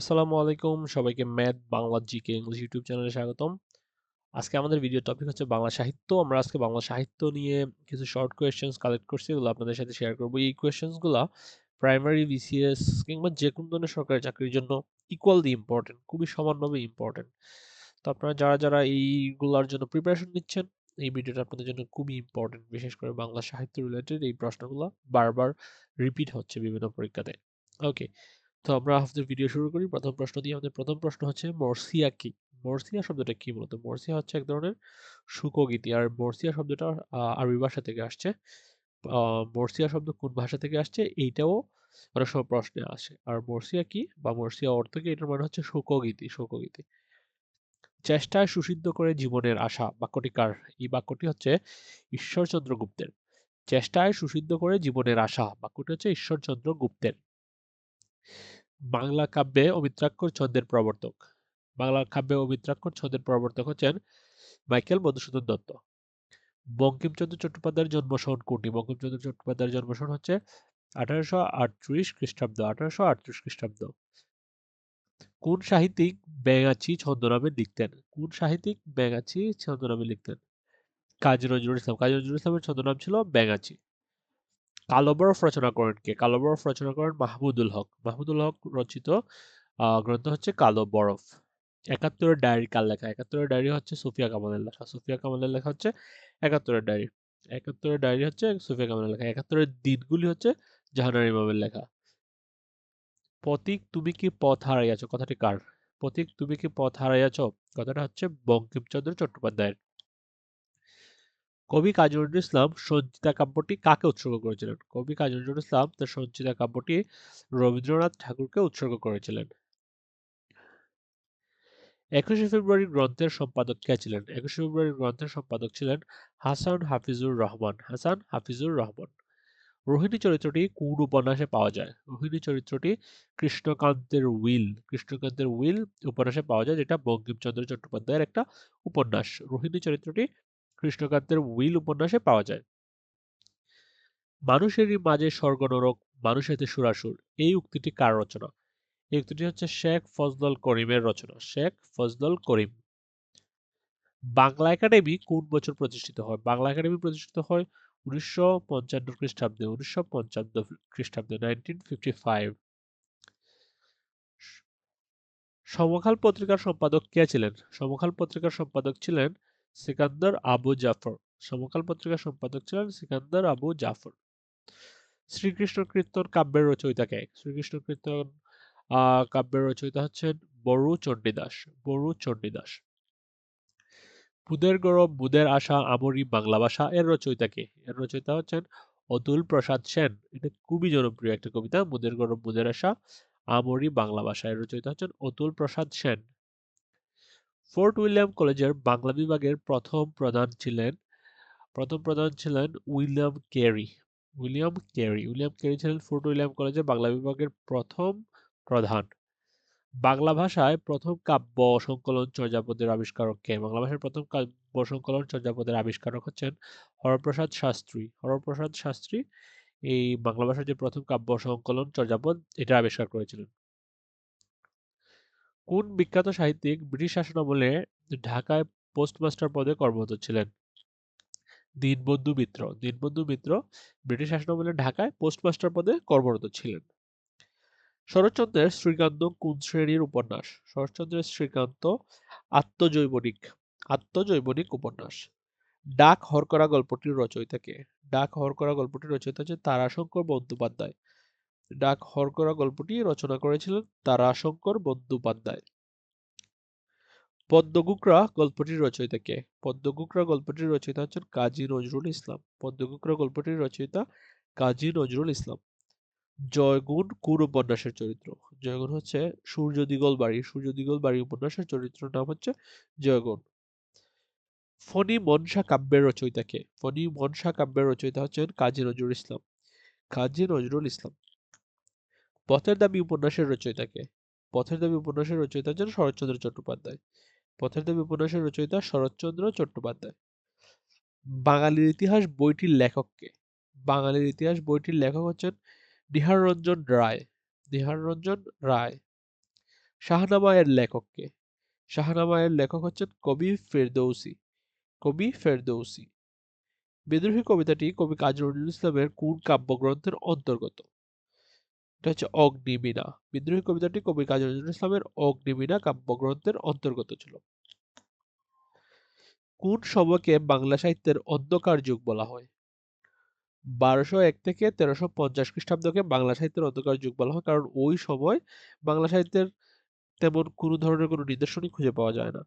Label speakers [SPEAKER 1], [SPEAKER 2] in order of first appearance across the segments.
[SPEAKER 1] আসসালামু আলাইকুম। সবাইকে math Bangla GK English YouTube চ্যানেলে স্বাগতম। আজকে আমাদের ভিডিও টপিক হচ্ছে বাংলা সাহিত্য। আমরা আজকে বাংলা সাহিত্য নিয়ে কিছু শর্ট কোয়েশ্চেন্স কালেক্ট করছি। এগুলো আপনাদের সাথে শেয়ার করব। এই কোয়েশ্চেন্সগুলো প্রাইমারি বিসিএস কিংবা যে কোনো ধরনের সরকারি চাকরির জন্য ইকুয়ালি ইম্পর্টেন্ট খুবই সমানভাবে ইম্পর্টেন্ট তো আপনারা যারা যারা এইগুলোর জন্য প্রিপারেশন নিচ্ছেন, এই ভিডিওটা আপনাদের জন্য খুবই ইম্পর্টেন্ট বিশেষ করে বাংলা সাহিত্য রিলেটেড এই প্রশ্নগুলো বারবার রিপিট হচ্ছে বিভিন্ন পরীক্ষাতে। ওকে তো আমরা আমাদের ভিডিও শুরু করি। প্রথম প্রশ্ন দিয়ে আমাদের প্রথম প্রশ্ন হচ্ছে, মর্সিয়া কি? মর্সিয়া শব্দটা কি মূলত মর্সিয়া হচ্ছে এক ধরনের সুকগীতি। আর মর্সিয়া শব্দটা আরবি ভাষা থেকে আসছে। মর্সিয়া শব্দ কোন ভাষা থেকে আসছে? এইটাও অনেক সময় প্রশ্নে আসে। আর মর্সিয়া কি বা মর্সিয়া অর্থ কি? এটার মানে হচ্ছে শোকগীতি শোকগীতি চেষ্টায় সুসিদ্ধ করে জীবনের আশা, বাক্যটি কার? এই বাক্যটি হচ্ছে ঈশ্বরচন্দ্র গুপ্তের। চেষ্টায় সুসিদ্ধ করে জীবনের আশা, বাক্যটি হচ্ছে ঈশ্বরচন্দ্র গুপ্তের। বাংলা কাব্যে অমিত্রাক্ষর ছন্দের প্রবর্তক। বাংলা কাব্যে অমিত্রাক্ষর ছন্দের প্রবর্তক হচ্ছেন মাইকেল মধুসূদন দত্ত। বঙ্কিমচন্দ্র চট্টোপাধ্যায়ের জন্মসহন কোনটি বঙ্কিমচন্দ্র চট্টোপাধ্যায়ের জন্মসহন হচ্ছে আঠারোশো আটত্রিশ খ্রিস্টাব্দ, আঠারোশো আটত্রিশ খ্রিস্টাব্দ। কোন সাহিত্যিক ব্যাঙাচি ছন্দনামে লিখতেন? কোন সাহিত্যিক ব্যাঙাচি ছন্দনামে লিখতেন? কাজী নজরুল ইসলাম। কাজী নজরুল ইসলামের ছন্দনাম ছিল ব্যাঙাচি কালো বরফ রচনা করেন কে? কালো বরফ রচনা করেন মাহমুদুল হক। মাহমুদুল হক রচিত গ্রন্থ হচ্ছে কালো বরফ। একাত্তরের ডায়েরি কার লেখা? একাত্তরের ডায়েরি হচ্ছে সুফিয়া কামালের লেখা। সুফিয়া কামালের লেখা হচ্ছে একাত্তরের ডায়েরি। একাত্তরের ডায়েরি হচ্ছে সুফিয়া কামালের লেখা। একাত্তরের দিনগুলি হচ্ছে জাহানার ইমামের লেখা। প্রতীক তুমি কি পথ হারাইয়াছ? কথাটি কার? প্রতীক তুমি কি পথ হারাইয়াছ? কথাটা হচ্ছে বঙ্কিমচন্দ্র চট্টোপাধ্যায়ের। কবি কাজী নজরুল ইসলাম সঞ্চিতা কাব্যটি কাকে উৎসর্গ করেছিলেন? কবি কাজী নজরুল ইসলাম তার সঞ্চিতা কাব্যটি রবীন্দ্রনাথ ঠাকুরকে উৎসর্গ করেছিলেন। একুশে ফেব্রুয়ারি গ্রন্থের সম্পাদক কে ছিলেন? একুশে ফেব্রুয়ারি গ্রন্থের সম্পাদক ছিলেন হাসান হাফিজুর রহমান। হাসান হাফিজুর রহমান। রোহিণী চরিত্রটি কোন উপন্যাসে পাওয়া যায়? রোহিণী চরিত্রটি কৃষ্ণকান্তের উইল। কৃষ্ণকান্তের উইল উপন্যাসে পাওয়া যায়, যেটা বঙ্কিমচন্দ্র চট্টোপাধ্যায়ের একটা উপন্যাস। রোহিণী চরিত্রটি কৃষ্ণকান্তের উইল উপন্যাসে পাওয়া যায়। মানুষেরই মাঝে স্বর্গ নরক মানুষেতে সুরাসুর, এই উক্তিটি কার রচনা? এই উক্তিটি হচ্ছে শেখ ফজলল করিমের রচনা। শেখ ফজলল করিম। বাংলা একাডেমি কোন বছর প্রতিষ্ঠিত হয়? বাংলা একাডেমি প্রতিষ্ঠিত হয় উনিশশো পঞ্চান্ন খ্রিস্টাব্দে, উনিশশো পঞ্চান্ন খ্রিস্টাব্দে নাইনটিন ফিফটি ফাইভ সমকাল পত্রিকার সম্পাদক কে ছিলেন? সমকাল পত্রিকার সম্পাদক ছিলেন সিকান্দার আবু জাফর। সমকাল পত্রিকার সম্পাদক ছিলেন সিকান্দার আবু জাফর। শ্রীকৃষ্ণ কীর্তন কাব্যের রচয়িতা কে? শ্রীকৃষ্ণ কীর্তন কাব্যের রচয়িতা হচ্ছেন বড়ু চণ্ডীদাস বড়ু চণ্ডীদাস। বুদের গৌরব, বুদের আশা, আমরি বাংলা ভাষা এর রচয়িতা কে? এর রচয়িতা হচ্ছেন অতুল প্রসাদ সেন। এটা খুবই জনপ্রিয় একটা কবিতা, বুদের গৌরব, বুদের আশা, আমরি বাংলা ভাষা এর রচয়িতা হচ্ছেন অতুল প্রসাদ সেন। ফোর্ট উইলিয়াম কলেজের বাংলা বিভাগের প্রথম প্রধান ছিলেন, প্রথম প্রধান ছিলেন William Carey William Carey William Carey ছিলেন ফোর্ট উইলিয়াম কলেজের বাংলা বিভাগের প্রথম প্রধান। বাংলা ভাষায় প্রথম কাব্য সংকলন চর্যাপদের আবিষ্কারক কে? বাংলা ভাষার প্রথম কাব্য সংকলন চর্যাপদের আবিষ্কারক হচ্ছেন হরপ্রসাদ শাস্ত্রী। হরপ্রসাদ শাস্ত্রী এই বাংলা ভাষার যে প্রথম কাব্য সংকলন চর্যাপদ এটা আবিষ্কার করেছিলেন। কোন বিখ্যাত সাহিত্যিক ব্রিটিশ শাসনামলে ঢাকায় পোস্টমাস্টার পদে কর্মরত ছিলেন? দীনবন্ধু মিত্র। দীনবন্ধু মিত্র ব্রিটিশ শাসনামলে ঢাকায় পোস্টমাস্টার পদে কর্মরত ছিলেন। শরৎচন্দ্রের শ্রীকান্ত কোন শ্রেণির উপন্যাস। শরৎচন্দ্রের শ্রীকান্ত আত্মজৈবনিক। আত্মজৈবনিক উপন্যাস। ডাক হরকরা গল্পটির রচয়িতাকে। ডাক হরকরা গল্পটির রচয়িতা হচ্ছে তারাশঙ্কর বন্দ্যোপাধ্যায়। ডাক হরকরা গল্পটি রচনা করেছিলেন তারাশঙ্কর বন্দ্যোপাধ্যায়। পদ্মগুকরা গল্পটির রচয়িতা কে? পদ্মগুকরা গল্পটির রচয়িতা হচ্ছেন কাজী নজরুল ইসলাম। পদ্মগুকরা গল্পটির রচয়িতা কাজী নজরুল ইসলাম। জয়গুণ কোন উপন্যাসের চরিত্র। জয়গুণ হচ্ছে সূর্য দিগল বাড়ি। সূর্য দিগল বাড়ি উপন্যাসের চরিত্র নাম হচ্ছে জয়গুণ। ফণি মনসা কাব্যের রচয়িতা কে? ফণি মনসা কাব্যের রচয়িতা হচ্ছেন কাজী নজরুল ইসলাম। কাজী নজরুল ইসলাম। পথের দাবি উপন্যাসের রচয়িতাকে। পথের দাবি উপন্যাসের রচয়িতা হচ্ছেন শরৎচন্দ্র চট্টোপাধ্যায়। পথের দাবি উপন্যাসের রচয়িতা শরৎচন্দ্র চট্টোপাধ্যায়। বাঙালির ইতিহাস বইটির লেখককে। বাঙালির ইতিহাস বইটির লেখক হচ্ছেন নিহার রঞ্জন রায়। নিহার রঞ্জন রায়। শাহনামা এর লেখককে। শাহনামা এর লেখক হচ্ছেন কবি ফেরদৌসি। কবি ফেরদৌসি। বিদ্রোহী কবিতাটি কবি কাজী নজরুল ইসলামের কোন কাব্যগ্রন্থের অন্তর্গত। এটা হচ্ছে অগ্নিবীণা। বিদ্রোহী কবিতাটি কবি কাজী নজরুল ইসলামের অগ্নিবীণা কাব্যগ্রন্থের অন্তর্গত ছিল। কোন সময়কে বাংলা সাহিত্যের অন্ধকার যুগ বলা হয়? বারোশো এক থেকে তেরোশো পঞ্চাশ খ্রিস্টাব্দকে বাংলা সাহিত্যের অন্ধকার যুগ বলা হয়, কারণ ওই সময় বাংলা সাহিত্যের তেমন কোনো ধরনের কোনো নিদর্শনই খুঁজে পাওয়া যায় না।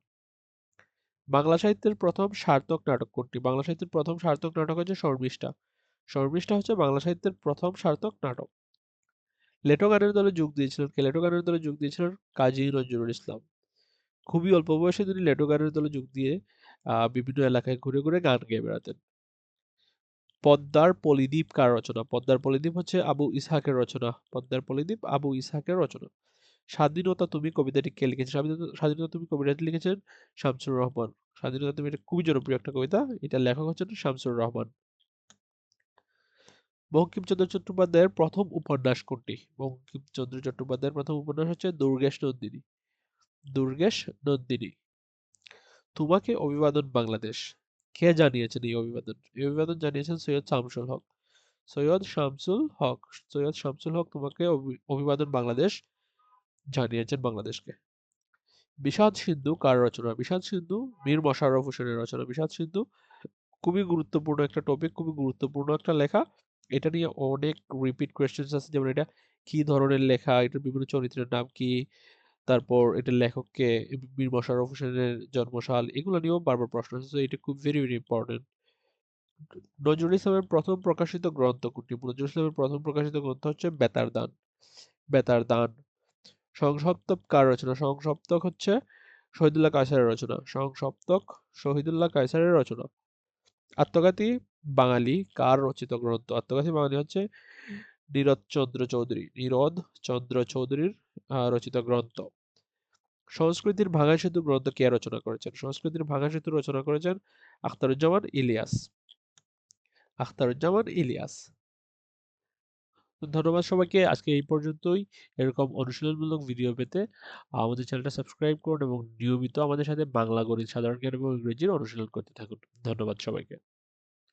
[SPEAKER 1] বাংলা সাহিত্যের প্রথম সার্থক নাটক কোনটি? বাংলা সাহিত্যের প্রথম সার্থক নাটক হচ্ছে শর্মিষ্ঠা। শর্মিষ্ঠা হচ্ছে বাংলা সাহিত্যের প্রথম সার্থক নাটক। লেটো গানের দলে যোগ দিয়েছিলেন কে? লেটো গানের দলে যোগ দিয়েছিলেন কাজী নজরুল ইসলাম। খুবই অল্প বয়সে তিনি লেটো গানের দলে যোগ দিয়ে বিভিন্ন এলাকায় ঘুরে ঘুরে গান গেয়ে বেড়াতেন। পদ্মার পলিদ্বীপ কার রচনা? পদ্মার পলিদ্বীপ হচ্ছে আবু ইসহাকের রচনা। পদ্মার পলিদ্বীপ আবু ইসহাকের রচনা। স্বাধীনতা তুমি কবিতাটি কে লিখেছেন স্বাধীনতা তুমি কবিতাটি লিখেছেন শামসুর রহমান। স্বাধীনতা তুমি, এটা খুবই জনপ্রিয় একটা কবিতা। এটা লেখক হচ্ছেন শামসুর রহমান। বঙ্কিমচন্দ্র চট্টোপাধ্যায়ের প্রথম উপন্যাস কোনটি? বঙ্কিমচন্দ্র চট্টোপাধ্যায়ের প্রথম উপন্যাস হচ্ছে দুর্গেশ নন্দিনী। দুর্গেশ নন্দিনী। তোমাকে অভিবাদন বাংলাদেশ। কে জানিয়েছেন এই অভিবাদন? এই অভিবাদন জানিয়েছেন সৈয়দ শামসুল হক। সৈয়দ শামসুল হক, সৈয়দ শামসুল হক তোমাকে অভিবাদন বাংলাদেশ জানিয়েছেন বাংলাদেশকে। বিষাদ সিন্ধু কার রচনা? বিষাদ সিন্ধু, মীর মশাররফ হোসেনের রচনা। বিষাদ সিন্ধু, খুবই গুরুত্বপূর্ণ একটা টপিক খুবই গুরুত্বপূর্ণ একটা লেখা। এটা নিয়ে অনেক রিপিট কোয়েশ্চেন্স আছে। যেমন এটা, কি ধরনের লেখা, এটার বিভিন্ন চরিত্রের নাম কি? তারপর এটার লেখককে মীর মশাররফ হোসেনের জন্মসাল, এগুলো নিয়েও বারবার প্রশ্ন আছে এটা খুব ভেরি ভেরি ইম্পর্টেন্ট নজরুল ইসলামের প্রথম প্রকাশিত গ্রন্থ কোনটি নজরুল ইসলামের প্রথম প্রকাশিত গ্রন্থ হচ্ছে বেতার দান বেতার দান সংসপ্তক কার রচনা? সংসপ্তক হচ্ছে শহীদুল্লাহ কায়সারের রচনা। সংসপ্তক শহীদুল্লাহ কায়সারের রচনা। আত্মঘাতী বাঙালি। কার রচিত গ্রন্থ? আত্মঘাতী বাঙালি হচ্ছে নীরদ চন্দ্র চৌধুরী। নীরদ চন্দ্র চৌধুরীর রচিত গ্রন্থ। সংস্কৃতির ভাঙা সেতু গ্রন্থ কে রচনা করেছেন? সংস্কৃতির ভাঙা সেতু রচনা করেছেন আখতারুজ্জামান ইলিয়াস। আখতারুজ্জামান ইলিয়াস। ধন্যবাদ সবাইকে। আজকে এই পর্যন্তই। এরকম অনুশীলনমূলক ভিডিও পেতে আমাদের চ্যানেলটা সাবস্ক্রাইব করুন এবং নিয়মিত আমাদের সাথে বাংলা গণিত সাধারণ জ্ঞান এবং ইংরেজির অনুশীলন করতে থাকুন। ধন্যবাদ সবাইকে।